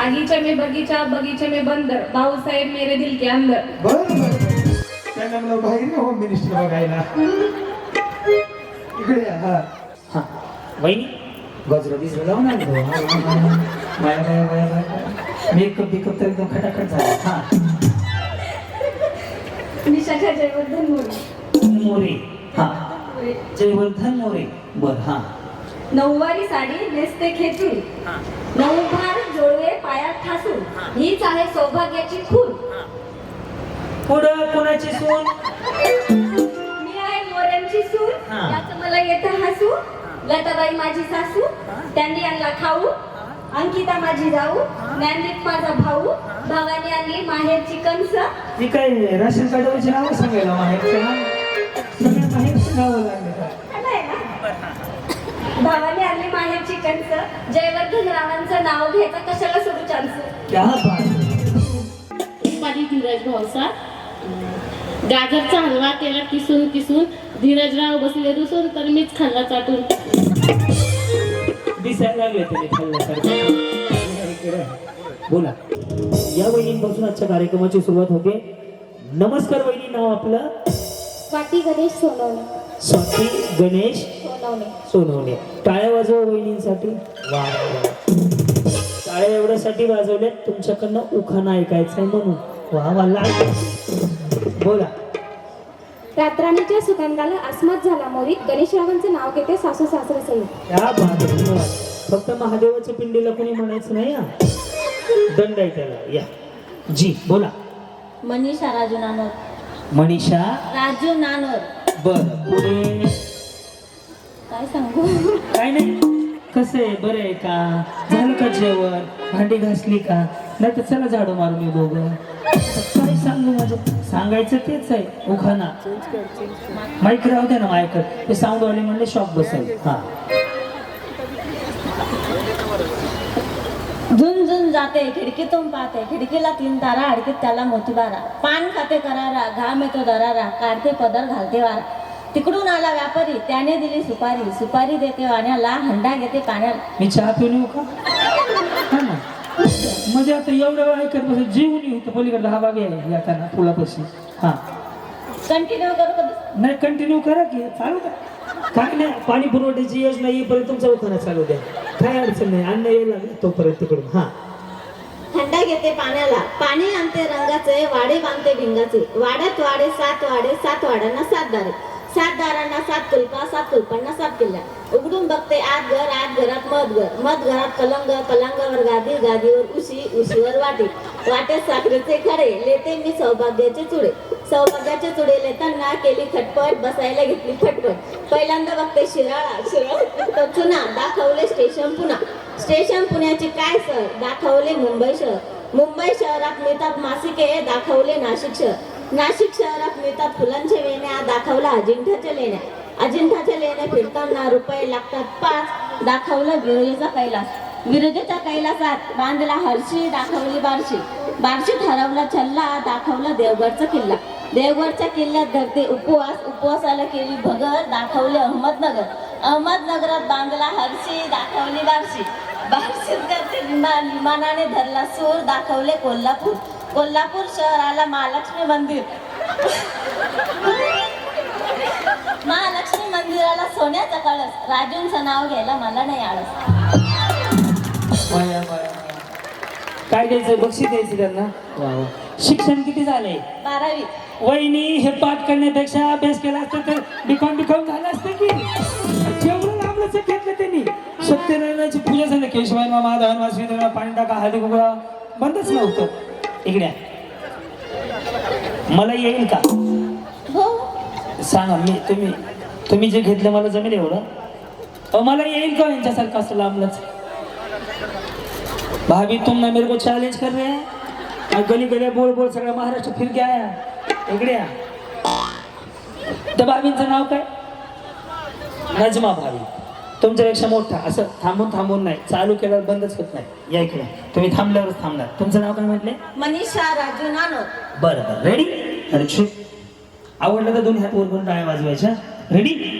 आगीचे में बगीचा बगीचे में बंदर. भाऊसाहेब मेरे दिल के अंदर. बरं बरं त्यांना मला बाहेर ना होम मिनिस्टर बघायला. इकडे या, हा. हा. वहिनी? गजरा बिजरा लावून आणतो बाया बाया बाया बाया. मेकअप बिकअप तर एकदम खटाखट झाला. हा. मी शाखा जयवर्धन मोरे मोरे. हा. जयवर्धन मोरे. बर हा. नऊवारी साडी नेसते खेचून. नऊ भार हीच आहे सौभाग्याची खून. पुढं कोणाची सून? मी आहे मोऱ्यांची सून. हा. याचं मला येतं हसू. लताबाई माझी सासू. त्यांनी आणला खाऊ. अंकिता माझी जाऊ. ज्ञानदीप माझा भाऊ. भावाने आणली माहेरची कंस. ती काय राशन कार्डावरची नावं सांगायला माहेरचं ना सगळ्या माहेरची नावं लागले? भावाने आणली माहेरची कंस जयवर्धन रावांचं नाव घ्यायचं कशाला सोडू चान्स क्या माझी धीरज भावसा गाजरचा हलवा केला किसून किसून. धीरजराव बसले रुसून तर मीच खाल्ला चाटून. दिसायला लागले तुम्ही खाल्ल्यासारखं. बोला. या वहिनींपासून आजच्या कार्यक्रमाची सुरुवात होते. नमस्कार वहिनी नाव आपलं? स्वाती गणेश सोनवणे. स्वाती गणेश सोनवणे. सोनवणे. टाळ्या वाजवा वहिनींसाठी. टाळ्या एवढ्यासाठी वाजवल्यात. तुमच्याकडनं उखाणा ऐकायचंय म्हणून. वा वा लाल बोला. रात्राणीच्या सुगंधाला अस्मत झाला मोरीत गणेशरावांचं नाव घेते सासू सासरे सहित. फक्त महादेवाच्या पिंडीला कोणी म्हणायचं नाही हा? दंड आहे त्याला. या. जी बोला. मनीषा राजू नानोर. मनीषा? राजू नानोर. बर. पुढे काय सांगू? काय नाही. कसं आहे? बरं आहे का? झालं का जेवण? भांडी घासली का? नाही तर चला झाडू मारून येऊ दोघं. काय सांगू माझं. सांगायचं तेच आहे. उखाना माईक राहू दे ना मायकर ते साऊंडवाले म्हणले शॉप बसेल. हा. झुंझुन जाते खिडकीतून पाहते. खिडकीला तीन तारा अडकीत त्याला मोती बारा पान खाते करारा घाम येतो दरारा. काढते पदर घालते वारा. तिकडून आला व्यापारी त्याने दिली सुपारी. सुपारी देते वाण्याला हंडा घेते पाण्याला मी चहा पिऊन येऊ का? हा ना. म्हणजे आता एवढं वेळ ऐकत बस जीवन येऊ तर पलीकडे हा बाग आहे येताना पुलापाशी. हा. कंटिन्यू करू का? नाही कंटिन्यू करा की चालू द्या. काय नाही पाणी पुरवठ्याची योजना येईपर्यंत तुमचा उखाणा चालू द्या. काय अडचण नाही अन्न येईल लागलं तोपर्यंत तिकडून. हा. हंडा घेते पाण्याला. पाणी आणते रंगाचे वाडे बांधते भिंगाचे. वाड्यात वाडे सात वाडे सात वाड्यांना सात दारे. सात दारांना सात कुलपा सात कुलपांना सात किल्ला उघडून बघते आत घर आत घरात मध घर. मध घरात पलंग पलंगावर गादी गादीवर उशी उशीवर वाटे. वाटेत साखरेचे खडे लेते मी सौभाग्याचे चुडे. सौभाग्याचे चुडे लेताना केली खटपट बसायला घेतली खटपट. पहिल्यांदा बघते शिराळा शिराळा. चुना दाखवले स्टेशन पुन्हा स्टेशन पुण्याचे काय सर? दाखवले मुंबई शहर. मुंबई शहरात मिळतात मासिके दाखवले नाशिक शहर. नाशिक शहरात मिळतात फुलांच्या वेण्या दाखवला अजिंठ्याच्या लेण्या. अजिंठ्याच्या लेण्या फिरताना रुपये लागतात पाच. दाखवलं विरजेचा कैलास. विरजेच्या कैलासात बांधला हरशी दाखवली बारशी. बारशीत हरवला छल्ला दाखवला देवगडचा किल्ला. देवगडच्या किल्ल्यात धरते उपवास उपवासाला केली भगर दाखवले अहमदनगर. अहमदनगरात बांधला हरशी दाखवली बारशी. बारशीत करते विमान विमानाने धरला सूर दाखवले कोल्हापूर. कोल्हापूर शहराला महालक्ष्मी मंदिर. महालक्ष्मी मंदिराला सोन्याचा कळस. राजूंचं नाव घ्यायला मला नाही आळस. काय द्यायचं बक्षीस द्यायचं त्यांना. शिक्षण किती झालंय? बारावी. वहिनी हे पाठ करण्यापेक्षा अभ्यास केला असता तर बिकॉम बिकॉम झालं असतं की? जेवढं लांबलं घेतलं त्यांनी. सत्यनारायणाची पूजा झाली. केशवाय मामा धन वासवी पाणी टाका हळदी कुकळा बंदच नव्हतं. इकडे. मला येईल का? हो. सांगा मी तुम्ही तुम्ही जे घेतलं मला जमेल एवढं. मला येईल का यांच्यासारखं असं लांबलंच? भाभी तुम ना मेरे को चैलेंज कर रहे हैं? गली गली बोल बोल सगळं महाराष्ट्र फिर के आया. इकडे या. त्या भाभींचं नाव काय? नजमा भाभी. तुमच्यापेक्षा मोठा. असं थांबून थांबून नाही. चालू केल्यावर बंदच होत नाही. या इकडे. तुम्ही थांबल्यावरच थांबणार. तुमचं नाव काय म्हटले? मनीषा राजू नानोर बरं बरं. रेडी शू आवडलं तर दोन्ही हात वर करून टाळ्या वाजवायच्या. रेडी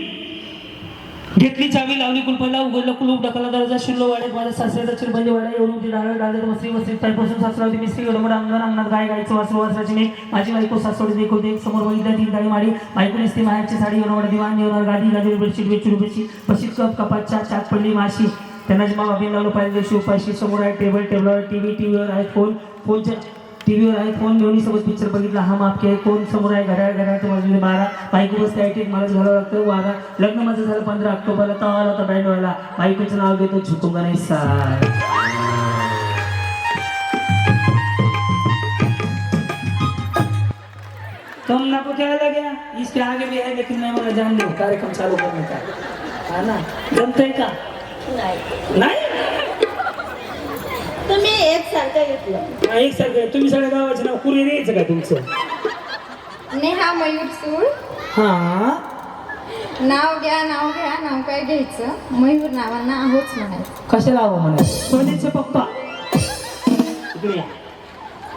घेतली चावी लावली कुलपाला उघडलं कुलूप डकाला दरवाजा शिरलो वाड्यात माझ्या सासऱ्याचा चिरबंदी वाडा येऊन होती डाळ डाळ मस्त्री मस्त्री ताईपासून सासरा होती मिस्त्री गडमड अंगण अंगणात गाय गायचं वासरू वासराची मी माझी बायको सासवडी देखो देख समोर बघितल्या तीन गाडी माडी बायको नेसते माहेरची साडी येऊन दिवाण येऊन गादी गादी बेडशीट बेडशीट बेडशीट पशीत कप कपात चाक पडली माशी. त्यांना जेव्हा बाबी लावलं पाहिजे शिव पाशी समोर आहे टेबल टेबलवर टी व्ही टी व्हीवर आहे फोन फोनच्या टीव्हीवर आहे फ़ोन घेऊन सोबत पिक्चर बघितला हा माप आहे कोण समोर आहे घड्याळ घड्याळच्या बाजूने बारा बायको बसते आयटीत मलाच घालावं लागतं वारा लग्न माझं झालं पंधरा ऑक्टोबरला तवा आला होता बँड व्हायला बायकोचं नाव घेतो झुकूँगा नाही सार तुम ना को क्या लगे? इसके आगे भी है लेकिन मैं मगर जान दो कार्यक्रम चालू करने का। है ना? जमतंय का? नाही? तुम्ही एक सारखं घेतलं. हा, एक सारखं. तुम्ही सगळ्या गावाचं नाव कुरी द्यायचं का तुमचं? नेहा मयूर सूळ. हा. नाव घ्या नाव घ्या नाव काय घ्यायचं? मयूर नावांना आहोच म्हणायचं कशाला हवं म्हणा? सोनीचे पप्पा. इकडे या.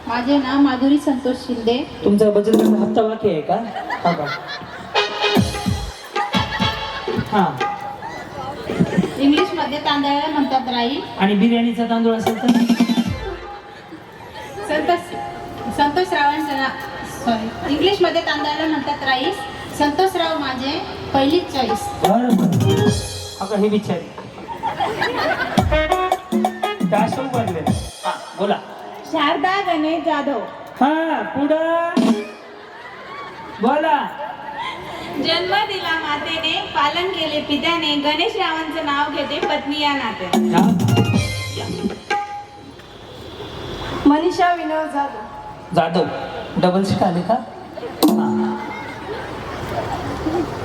माझे नाव माधुरी संतोष शिंदे. तुमचा बचत गट हप्ता बाकी आहे का? हा का. हा. इंग्लिशमध्ये तांदळाला म्हणतात राई. आणि बिर्याणीचा तांदूळ असेल तर? संतोष संतोषरावांचं नाव सॉरी इंग्लिशमध्ये तांदळाला म्हणतात राईस संतोषराव माझे पहिलीच चॉईस अगं हे बिचारी. हा बोला. शारदा गणेश जाधव. हा पुढं. बोला. जन्म दिला मातेने पालन केले पित्याने गणेश रावांचं नाव घेते पत्नी या नाते या. या. मनीषा विनोद जाधव जाधव डबल सीट आले का हा.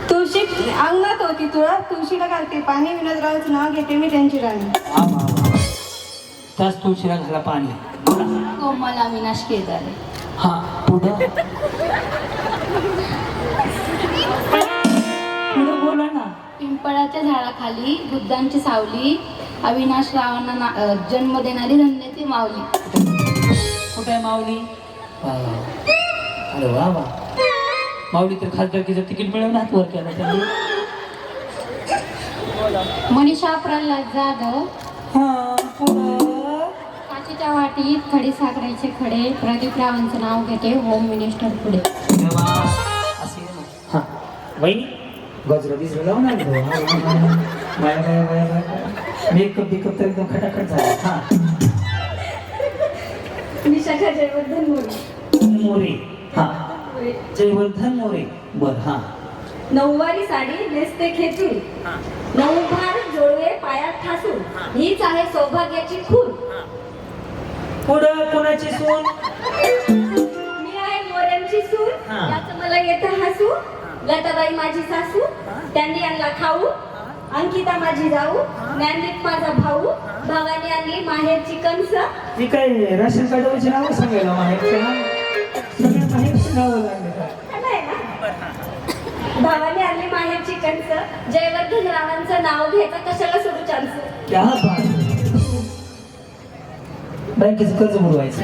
तुळशी अंगणात होती तुळा तुळशीला घालते पाणी विनोदरावांचं नाव घेते मी त्यांची राणी वा, वा. त्याच तुळशीला घाला पाणी कोमल अविनाश केदारे हा पुढं बोला ना. पिंपळाच्या झाडाखाली बुद्धांची सावली अविनाश रावांना जन्म देणारी धन्याची माऊली. कुठे आहे माऊली? वा, वा. अरे वा वा. माऊली तर खासदारकीचं तिकीट मिळवून हात वर केला त्यांनी. मनीषा प्रल्हाद जाधव. हा पुढं. काचेच्या वाटीत खडे साखरेचे खडे प्रदीप रावांचं नाव घेते होम मिनिस्टर पुढे. देवा. असे ना. हा. वहिनी गजरा बिजरा लावून हा. बाया, बाया, बाया, बाया. मेकअप बिकअप तर एकदम खटाखट झाला. हा. विशाखा जयवर्धन मोरे. मोरे. हा. जयवर्धन मोरे. बर हा. नऊवारी साडी नेसते खेचून. नऊभार जोडवे पायात ठासून. हीच आहे सौभाग्याची खून. पुढं कोणाची सून? मी आहे मोऱ्यांची सून. हा. याचं मला येतं हसू. लताबाई माझी सासू. त्यांनी आणला खाऊ अंकिता माझी जाऊ ज्ञानदीप माझा भाऊ भावाने आणली माहेरची कंस. ती काय राशन कार्डावरची नावं सांगायला सगळ्या माहेरची नावं लागले? भावाने आणली माहेरची कंस. जयवर्धन रावांचं नाव घ्यायचं कशाला सोडू चान्स बँकेचं कर्ज बुडवायचं.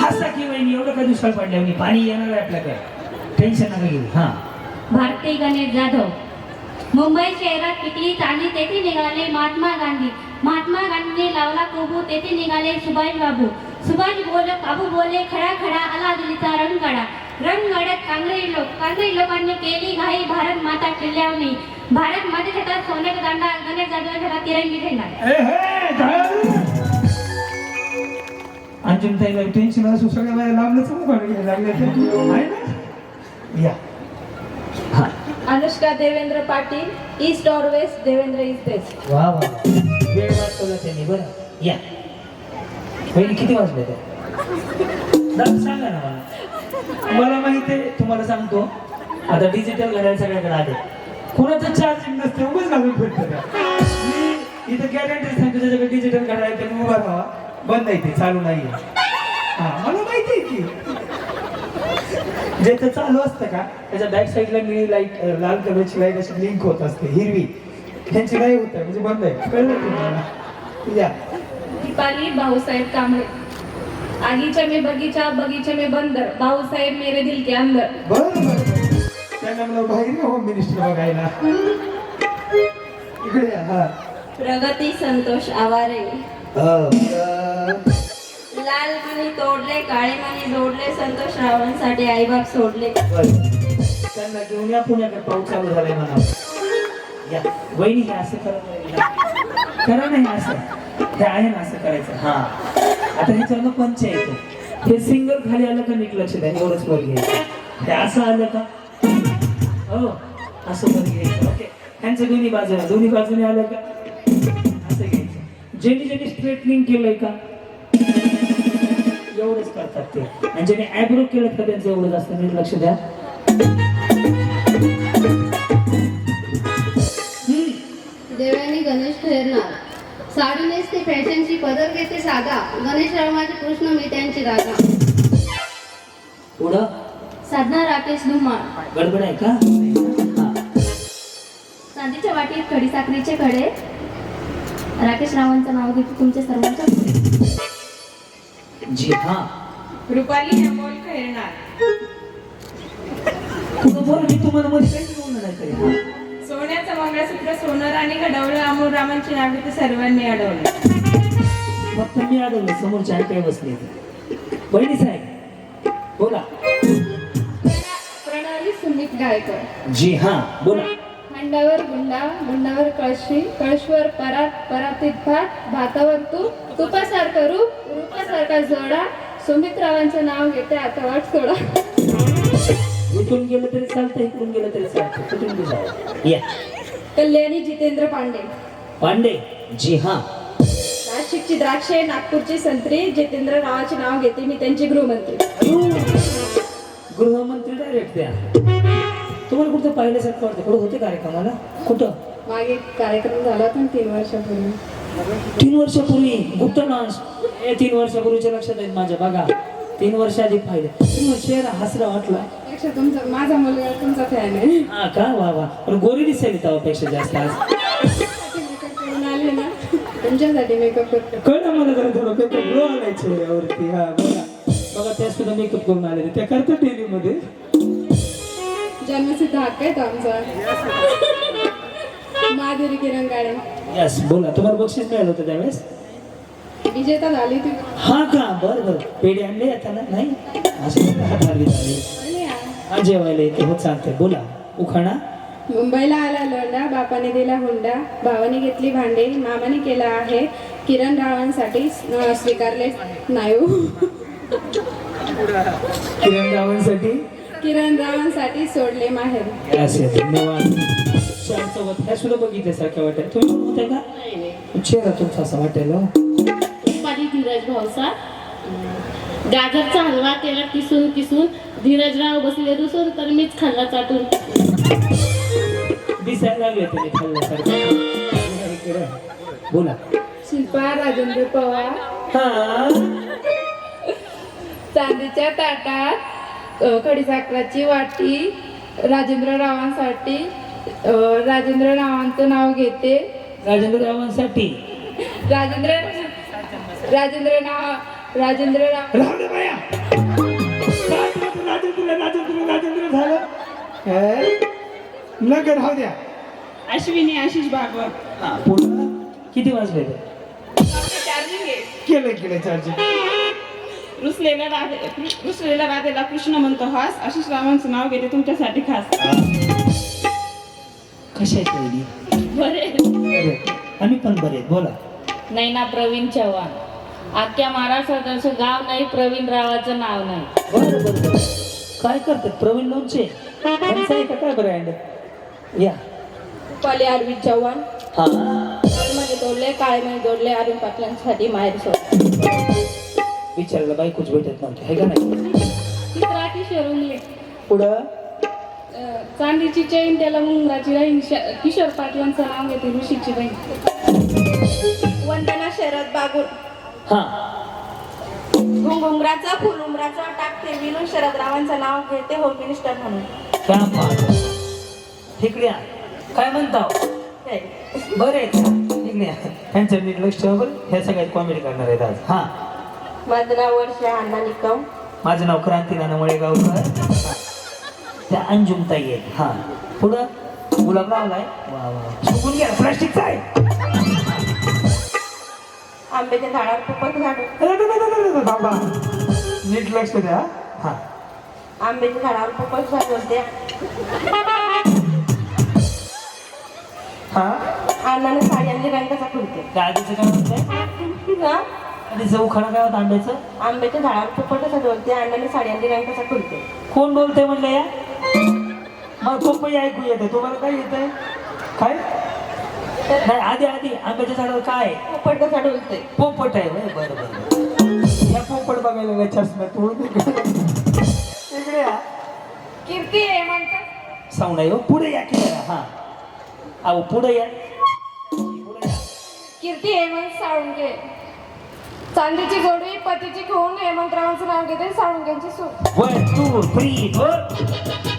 हसा की वहिनी एवढं काय दुष्काळ पडल्या? मी पाणी येणार आहे आपल्याकडे. टेन्शन नका घेऊ. हा. भारती गणेश जाधव. मुंबई शहरात पिकली चांदी तेथे निघाले महात्मा गांधी. महात्मा गांधीने लावला कोबू तेथे निघाले सुभाष बाबू. सुभाष बोल बाबू बोले खडा खडा आला दिल्लीचा रणगाडा. रणगाड्यात कांगरी लोक कांगरी लोकांनी केली घाई भारत माता किल्ल्यावनी भारत मातेच्या हातात सोन्याचा दांडा गणेश जाधव हातात तिरंगी झेंडा. अंजुम ताईला टेन्शन असू सगळ्या लागले आहे ना? या. हा अनुष्का देवेंद्र पाटील ईस्ट और वेस्ट देवेंद्र इज बेस्ट वा वा वेळ वाचवला त्यांनी बरं. या. वहिनी किती वाजले ते? सांगा ना मला. मला माहिती आहे तुम्हाला सांगतो. आता डिजिटल घड्याळ सगळ्याकडे आले. कोणाचं चार्जिंग नसते उगाच घालून फिरतं. मी इथं गॅरंटी सांगतो त्याच्याकडे डिजिटल कार्ड आहे उभा राहा. बंद आहे ते चालू नाही हा मला माहिती आहे की. जे ते चालू असतं का? त्याच्या बॅक साईडला निळी लाइट लाल कलरची लाइट अशी लिंक होत असते हिरवी. त्यांची नाही होत आहे म्हणजे बंद आहे. कळलं तुम्हाला? या. दीपाली भाऊसाहेब कांबळे. आगीचे में बगीचा बगीचे में बंदर भाऊसाहेब मेरे दिल के अंदर. बरं बरं बरं. त्यांना मला बाहेर या होम मिनिस्टर बघायला. इकडे या, हा. प्रगती संतोष आवारे. अ, लाल मणी तोडले काळे मणी जोडले संतोष रावांसाठी आईबाप सोडले. त्यांना घेऊन या पुण्याकडे पाऊस चालू झालाय म्हणा. या. वहिनी हे असं करा नाही. करा नाही असं. हे आहे ना असं करायचं. हा. आता ह्याच्यावर पंच येतो हे सिंगल खाली आलं का नीट लक्ष द्या. एवढंच वर घ्यायचं हे असं आलं का? हो. असं वर घ्यायचं ओके. ह्यांचं दोन्ही बाजूला. दोन्ही बाजूने आलं का? असं घ्यायचं. ज्यांनी ज्यांनी स्ट्रेटनिंग केलंय का? एवढंच करतात ते. आणि ज्याने ॲब्रो केलं का त्यांचं एवढं जास्त नीट लक्ष द्या. देवयानी गणेश ठरणार. साडी नेसते फॅशनची पदर घेते साधा. गणेश रामाचे कृष्ण मी त्यांची राधा पुढं? साधना राकेश धुमाळ. गडबड आहे का? हा. चांदीच्या वाटीत खडी. साखरेचे कडे राकेश रावांचं नाव घेते तुमच्या सर्वांच्या जी हा. रुपाली अमोल खैरनार पुढं बोल मी तुम्हाला मध्ये काही बोलणार नाही तरी हा. सोन्याचं मंगळसूत्र सोनं आणि घडवलं अमोल रामांची नावे तर सर्वांनी अडवलं. फक्त मी आढळलं समोरच्या आई काय बसले बहिणी साहेब बोला. प्रणाली सुमित गायकर जी हा बोला. मंडावर गुंडा गुंडावर कळशी कळशीवर परात परातीत भात भातावर तूप तुपासारखं रूप रूपासारखा जोडा. सुमित्रावांचं नाव घेते आता वाट सोडा. इथून गेलं तरी चालतं इकडून गेलं तरी चालतं. कुठून बी जावं या. कल्याणी जितेंद्र पांडे. पांडे? जी हा. नाशिकची द्राक्षे नागपूरची संत्री जितेंद्र रावाचे नाव घेते मी त्यांचे गृहमंत्री. गृहमंत्री डायरेक्ट द्या. तुम्हाला कुठं पाहिल्यासारखं वाटतं कुठं होते कार्यक्रमाला? कुठं? मागे कार्यक्रम झाला होता ना तीन वर्षापूर्वी. तीन वर्षापूर्वी गुप्त डान्स हे तीन वर्षापूर्वीच्या लक्षात आहेत माझ्या बघा. तीन वर्ष आधी पाहिलं. तुम्ही चेहरा हसरा वाटला. पेक्षा तुमचा माझा मुलगा तुमचा फॅन आहे. हा का? वा वा. पण गोरी दिसेल त्यापेक्षा जास्त आज. मेकअप करून आले ना तुमच्यासाठी मेकअप करतो. कळलं मला जरा थोडं. पेपर ग्लो आलाय चेहऱ्यावरती हा बघा. बघा त्या सुद्धा मेकअप करून आले त्या करतात डेली मध्ये. जन्मसिद्ध हक्क आहे तो आमचा माधुरी किरण गाडे यस बोला. तुम्हाला बक्षीस मिळालं होतं त्यावेळेस? विजेता झाली ती हा का? बरं बरं. पेढे आणले आता ना? नाही? असे हात हा जेवायला येते. हो चालतंय. बोला. उखाणा? मुंबईला आला लोंडा बापाने दिला हुंडा भावाने घेतली भांडे मामाने केला आहे. किरण रावांसाठी स्वीकारले. नायू किरण रावांसाठी? किरण रावांसाठी सोडले माहेर. धन्यवाद. ह्या सुद्धा वाटेल. तुम्ही पण होत्या का? चेहरा तुमचा असा वाटेल हो. दुपारी धीरज गाजरचा हलवा केला किसून किसून. धीरजराव बसले रुसून तर मीच खाल्ला चाटून. दिसायला लागले तुम्ही खाल्ल्यासारखं. बोला. शिल्पा राजेंद्र पवार. हा. चांदीच्या ताटात. खडीसाखराची वाटी राजेंद्र रावांसाठी राजेंद्र रावांचं नाव घेते. राजेंद्र रावांसाठी राजेंद्र राजेंद्र नाव राजेंद्र राव राहू दे बाया. राजेंद्र राजेंद्र राजेंद्र राजेंद्र झालं. हे? नग राहू द्या. अश्विनी आशिष भागवत. हा पुढं किती वाजले? ते चार्जिंग आहे. केलं केलं चार्जिंग. रुसलेला राधे रुसलेला राधेला कृष्ण म्हणतो हास आशिष रावांचं नाव घेते तुमच्यासाठी खास. कशा आहेत वहिनी? बरे बरे. आम्ही पण बरे आहेत. बोला. नैना प्रवीण चव्हाण. अख्ख्या महाराष्ट्रात असं गाव नाही प्रवीण रावाचं नाव नाही. बरं बरं बरं. काय करतात? प्रवीण लोणचे? त्यांचं आहे का? काय ब्रँड या. पले अरविंद चव्हाण. हा. मध्ये जोडले काळेमध्ये जोडले अरुण पाटलांसाठी माहेर सोड विचारायला बायकोच भेटत नव्हते. आहे का नाही? उमले पुढं चांदीची चैन त्याला मुंगराची राहीन श- किशोर पाटलांचं नाव घेते ऋषीची बहीण वंदना शरद बागुल. हा. घुंगुंगराचं फुल उमराचं टाकते विनू शरद रावांचं नाव घेते होम मिनिस्टर म्हणून. क्या बात ठिकड्या काय म्हणता हे. बरे? ठिकड्या त्यांचं नीट लक्ष ह्या सगळ्यात कॉमेडी करणार आहेत आज. हा. वंदना वर्षे अण्णा निकम. माझं नाव क्रांती नाना मळेगावकर. त्या अंजुमताई आहेत. हा. पुढं गुलाब लावलाय. वा वा चुकून घ्या प्लास्टिकचा आहे. आंब्याच्या झाडावर पोपट झाड. अरे, अरे, अरे, अरे, अरे, बाबा नीट लक्ष द्या. हा. आंब्याच्या झाडावर पोपट झाड बोलते हा? अण्णाने साडी आणली रंगाचा खुलते गाडीचं काय म्हणतंय? आधीचं उखाणा काय होतं आंब्याचं? आंब्याच्या झाडावर पोपट असं बोलते अण्णाने साडी आणली रंगाचा खुलते कोण बोलतंय म्हणलं या? मला पप्पी ऐकू येते तुम्हाला काय येतंय? काय? नाही आधी आधी. आंब्याच्या झाडावर काय? आहे? पोपट कसा डोलते पोपट आहे होय बरं बरं ह्या पोपट बघायला नाही चष्मा तोडून इकडे या. कीर्ती आहे म्हणतात आहे हो पुढे या की जरा, हा. अहो पुढे या. पुढे या. कीर्ती हेमंत साळुंके चांदीची जोडी पतीची खून हेमंतरावांचं नाव घेते साळुंग्यांची सूट वन टू थ्री फोर